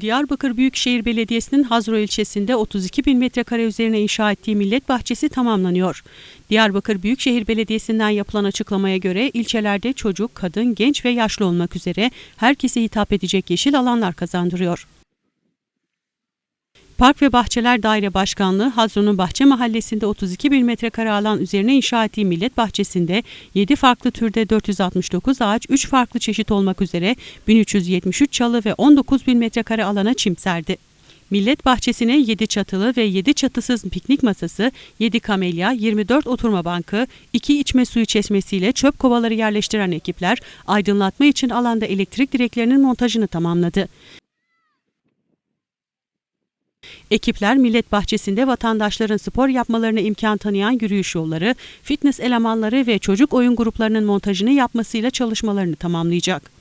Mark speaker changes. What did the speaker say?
Speaker 1: Diyarbakır Büyükşehir Belediyesi'nin Hazro ilçesinde 32 bin metrekare üzerine inşa ettiği millet bahçesi tamamlanıyor. Diyarbakır Büyükşehir Belediyesi'nden yapılan açıklamaya göre ilçelerde çocuk, kadın, genç ve yaşlı olmak üzere herkese hitap edecek yeşil alanlar kazandırıyor. Park ve Bahçeler Daire Başkanlığı Hazro'nun Bahçe Mahallesi'nde 32 bin metrekare alan üzerine inşa ettiği millet bahçesinde 7 farklı türde 469 ağaç, 3 farklı çeşit olmak üzere 1373 çalı ve 19 bin metrekare alana çim serdi. Millet bahçesine 7 çatılı ve 7 çatısız piknik masası, 7 kamelya, 24 oturma bankı, 2 içme suyu çeşmesiyle çöp kovaları yerleştiren ekipler aydınlatma için alanda elektrik direklerinin montajını tamamladı. Ekipler Millet Bahçesi'nde vatandaşların spor yapmalarına imkan tanıyan yürüyüş yolları, fitness elemanları ve çocuk oyun gruplarının montajını yapmasıyla çalışmalarını tamamlayacak.